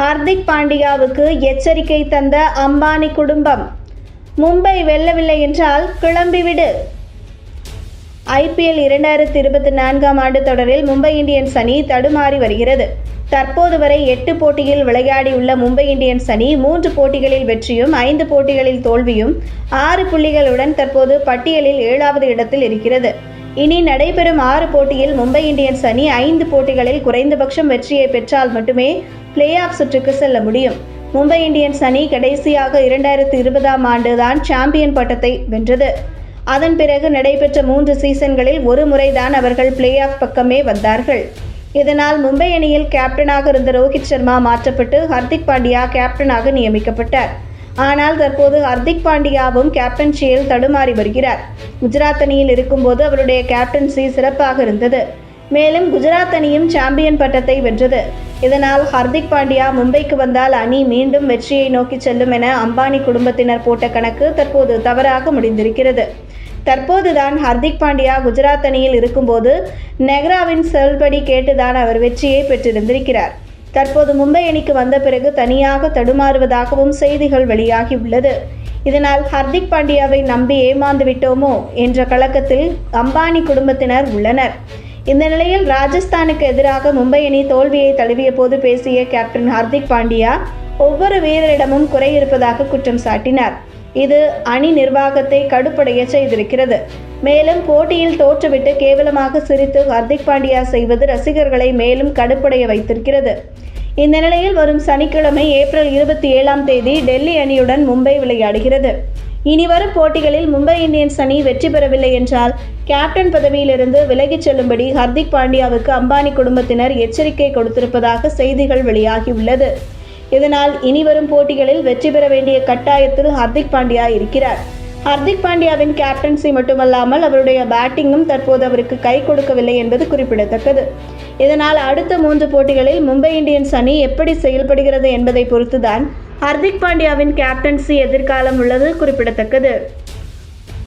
ஹார்திக் பாண்டியாவுக்கு எச்சரிக்கை தந்த அம்பானி குடும்பம். மும்பை வெல்லவில்லை என்றால் கிளம்பிவிடு. ஐபிஎல் இரண்டாயிரத்தி இருபத்தி நான்காம் ஆண்டு தொடரில் மும்பை இந்தியன்ஸ் அணி தடுமாறி வருகிறது. தற்போது வரை எட்டு போட்டியில் விளையாடியுள்ள மும்பை இந்தியன்ஸ் அணி மூன்று போட்டிகளில் வெற்றியும் ஐந்து போட்டிகளில் தோல்வியும் ஆறு புள்ளிகளுடன் தற்போது பட்டியலில் ஏழாவது இடத்தில் இருக்கிறது. இனி நடைபெறும் ஆறு போட்டியில் மும்பை இந்தியன்ஸ் அணி ஐந்து போட்டிகளில் குறைந்தபட்சம் வெற்றியை பெற்றால் மட்டுமே பிளே ஆஃப் சுற்றுக்கு செல்ல முடியும். மும்பை இந்தியன்ஸ் அணி கடைசியாக இரண்டாயிரத்தி இருபதாம் ஆண்டு தான் சாம்பியன் பட்டத்தை வென்றது. அதன் பிறகு நடைபெற்ற மூன்று சீசன்களில் ஒரு முறைதான் அவர்கள் பிளே ஆஃப் பக்கமே வந்தார்கள். இதனால் மும்பை அணியில் கேப்டனாக இருந்த ரோஹித் சர்மா மாற்றப்பட்டு ஹர்திக் பாண்டியா கேப்டனாக நியமிக்கப்பட்டார். ஆனால் தற்போது ஹர்திக் பாண்டியாவும் கேப்டன்சியில் தடுமாறி வருகிறார். குஜராத் அணியில் இருக்கும்போது அவருடைய கேப்டன்சி சிறப்பாக இருந்தது. மேலும் குஜராத் அணியும் சாம்பியன் பட்டத்தை வென்றது. இதனால் ஹர்திக் பாண்டியா மும்பைக்கு வந்தால் அணி மீண்டும் வெற்றியை நோக்கி செல்லும் என அம்பானி குடும்பத்தினர் போட்ட கணக்கு தற்போது தவறாக முடிந்திருக்கிறது. தற்போதுதான் ஹர்திக் பாண்டியா குஜராத் அணியில் இருக்கும்போது நெஹ்ராவின் செல்படி கேட்டுதான் அவர் வெற்றியை பெற்றிருந்திருக்கிறார். தற்போது மும்பை அணிக்கு வந்த பிறகு தனியாக தடுமாறுவதாகவும் செய்திகள் வெளியாகி உள்ளது. இதனால் ஹர்திக் பாண்டியாவை நம்பி ஏமாந்து விட்டோமோ என்ற கலக்கத்தில் அம்பானி குடும்பத்தினர் உள்ளனர். இந்த நிலையில் ராஜஸ்தானுக்கு எதிராக மும்பை அணி தோல்வியை தழுவிய போது பேசிய கேப்டன் ஹர்திக் பாண்டியா ஒவ்வொரு வீரரிடமும் குறை இருப்பதாக குற்றம் சாட்டினார். இது அணி நிர்வாகத்தை கடுப்படைய செய்திருக்கிறது. மேலும் போட்டியில் தோற்றுவிட்டு கேவலமாக சிரித்து ஹர்திக் பாண்டியா செய்வது ரசிகர்களை மேலும் கடுப்படைய வைத்திருக்கிறது. இந்த நிலையில் வரும் சனிக்கிழமை ஏப்ரல் இருபத்தி ஏழாம் தேதி டெல்லி அணியுடன் மும்பை விளையாடுகிறது. இனி வரும் போட்டிகளில் மும்பை இந்தியன்ஸ் அணி வெற்றி பெறவில்லை என்றால் கேப்டன் பதவியிலிருந்து விலகிச் செல்லும்படி ஹர்திக் பாண்டியாவுக்கு அம்பானி குடும்பத்தினர் எச்சரிக்கை கொடுத்திருப்பதாக செய்திகள் வெளியாகியுள்ளது. இதனால் இனி வரும் போட்டிகளில் வெற்றி பெற வேண்டிய கட்டாயத்தில் ஹர்திக் பாண்டியா இருக்கிறார். ஹர்திக் பாண்டியாவின் கேப்டன்சி மட்டுமல்லாமல் அவருடைய பேட்டிங்கும் தற்போது அவருக்கு கை கொடுக்கவில்லை என்பது குறிப்பிடத்தக்கது. இதனால் அடுத்த மூன்று போட்டிகளில் மும்பை இந்தியன்ஸ் அணி எப்படி செயல்படுகிறது என்பதை பொறுத்துதான் ஹர்திக் பாண்டியாவின் கேப்டன்சி எதிர்காலம் உள்ளது குறிப்பிடத்தக்கது.